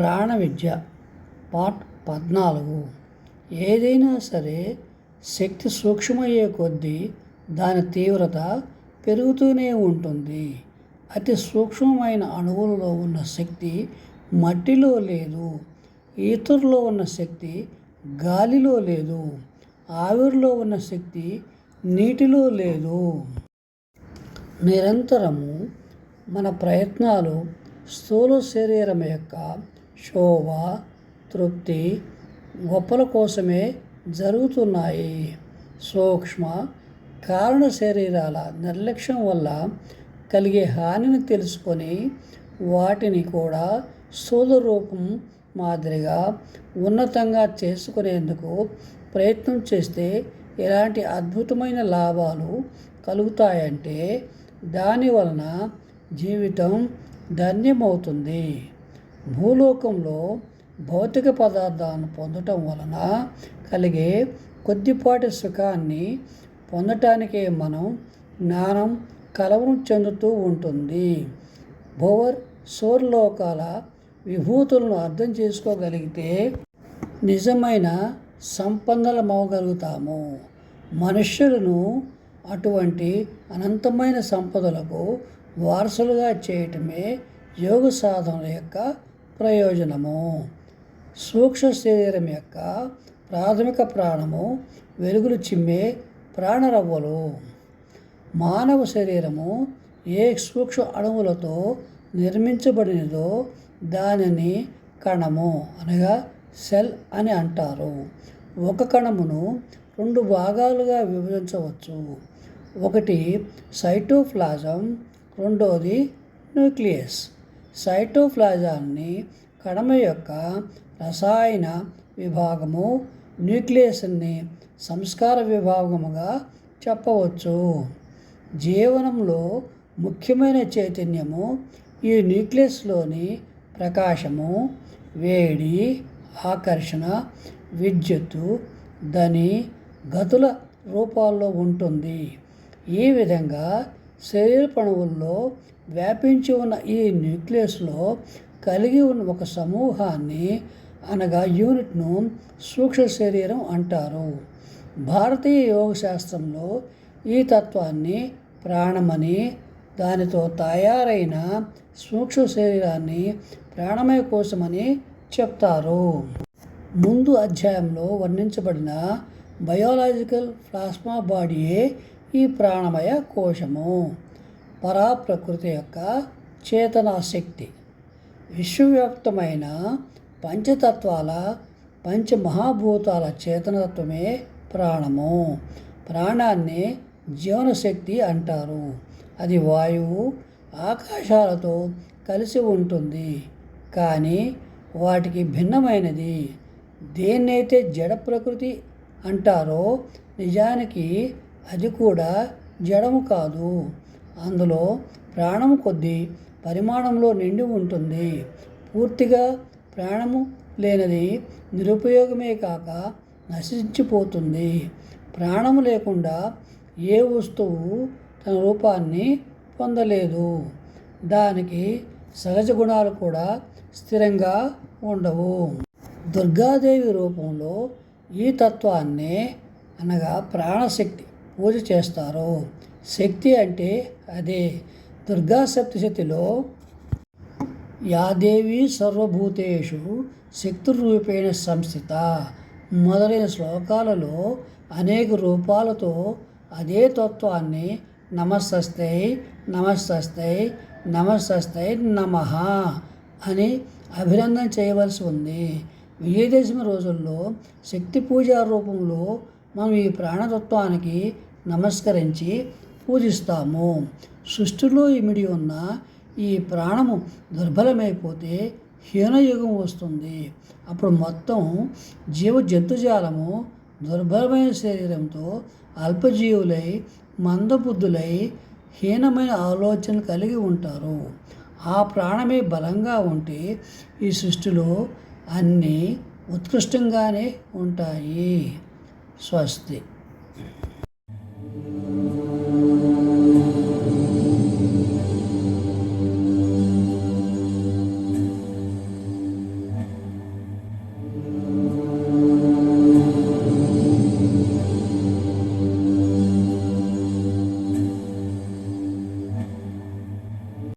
ప్రాణ విద్య పార్ట్ పద్నాలుగు. ఏదైనా సరే శక్తి సూక్ష్మమయ్యే కొద్దీ దాని తీవ్రత పెరుగుతూనే ఉంటుంది. అతి సూక్ష్మమైన అణువులలో ఉన్న శక్తి మట్టిలో లేదు. ఈతరులో ఉన్న శక్తి గాలిలో లేదు. ఆవిరిలో ఉన్న శక్తి నీటిలో లేదు. నిరంతరము మన ప్రయత్నాలు స్థూల శరీరం యొక్క శోభ తృప్తి గొప్పల కోసమే జరుగుతున్నాయి. సూక్ష్మ కారణ శరీరాల నిర్లక్ష్యం వల్ల కలిగే హానిని తెలుసుకొని వాటిని కూడా స్థూల రూపం మాదిరిగా ఉన్నతంగా చేసుకునేందుకు ప్రయత్నం చేస్తే ఎలాంటి అద్భుతమైన లాభాలు కలుగుతాయంటే దాని వలన జీవితం ధన్యమవుతుంది. భూలోకంలో భౌతిక పదార్థాలను పొందటం వలన కలిగే కొద్దిపాటి సుఖాన్ని పొందటానికే మనం జ్ఞానం కలవరం చెందుతూ ఉంటుంది. భోవర్ సోర్లోకాల విభూతులను అర్థం చేసుకోగలిగితే నిజమైన సంపదలమవగలుగుతాము మనుష్యులను అటువంటి అనంతమైన సంపదలకు వారసులుగా చేయటమే యోగ సాధన యొక్క ప్రయోజనము. సూక్ష్మ శరీరం యొక్క ప్రాథమిక ప్రాణము వెలుగులు చిమ్మే ప్రాణరవ్వలు. మానవ శరీరము ఏ సూక్ష్మ అణువులతో నిర్మించబడినదో దానిని కణము అనగా సెల్ అని అంటారు. ఒక కణమును రెండు భాగాలుగా విభజించవచ్చు. ఒకటి సైటోప్లాజం రెండోది న్యూక్లియస్. సైటోప్లాజాన్ని కణమ యొక్క రసాయన విభాగము న్యూక్లియస్ని సంస్కార విభాగముగా చెప్పవచ్చు. జీవనంలో ముఖ్యమైన చైతన్యము ఈ న్యూక్లియస్లోని ప్రకాశము వేడి ఆకర్షణ విద్యుత్తు ధని గతుల రూపాల్లో ఉంటుంది. ఈ విధంగా శరీర పణువుల్లో వ్యాపించి ఉన్న ఈ న్యూక్లియస్లో కలిగి ఉన్న ఒక సమూహాన్ని అనగా యూనిట్ను సూక్ష్మ శరీరం అంటారు. భారతీయ యోగ శాస్త్రంలో ఈ తత్వాన్ని ప్రాణమని దానితో తయారైన సూక్ష్మ శరీరాన్ని ప్రాణమయ కోసమని చెప్తారు. ముందు అధ్యాయంలో వర్ణించబడిన బయోలాజికల్ ప్లాస్మా బాడీయే ఈ ప్రాణమయ కోశము. పరాప్రకృతి యొక్క చేతనాశక్తి. విశ్వవ్యాప్తమైన పంచతత్వాల పంచమహాభూతాల చేతనత్వమే ప్రాణము. ప్రాణాన్ని జీవనశక్తి అంటారు. అది వాయువు ఆకాశాలతో కలిసి ఉంటుంది. కానీ వాటికి భిన్నమైనది. దేన్నైతే జడ ప్రకృతి అంటారో నిజానికి అది కూడా జడము కాదు. అందులో ప్రాణము కొద్ది పరిమాణంలో నిండి ఉంటుంది. పూర్తిగా ప్రాణము లేనిది నిరుపయోగమే కాక నశించిపోతుంది. ప్రాణము లేకుండా ఏ వస్తువు తన రూపాన్ని పొందలేదు. దానికి సహజ గుణాలు కూడా స్థిరంగా ఉండవు. దుర్గాదేవి రూపంలో ఈ తత్వాన్ని అనగా ప్రాణశక్తి పూజ చేస్తారు. శక్తి అంటే అదే. దుర్గా సప్తశతిలో యాదేవి సర్వభూతేషు శక్తిరూపేణ సంస్థిత. మొదలైన శ్లోకాలలో అనేక రూపాలతో అదే తత్వాన్ని నమస్తై నమస్తై నమస్తై నమ అని అభినందన చేయవలసి ఉంది. విజయదశమి రోజుల్లో శక్తి పూజా రూపంలో మనం ఈ ప్రాణతత్వానికి నమస్కరించి పూజిస్తాము. సృష్టిలో ఇమిడి ఉన్న ఈ ప్రాణము దుర్బలమైపోతే హీనయుగం వస్తుంది. అప్పుడు మొత్తం జీవ జంతుజాలము దుర్బలమైన శరీరంతో అల్పజీవులై మందబుద్ధులై హీనమైన ఆలోచనలు కలిగి ఉంటారు. ఆ ప్రాణమే బలంగా ఉంటే ఈ సృష్టిలో అన్నీ ఉత్కృష్టంగానే ఉంటాయి. స్వస్తి.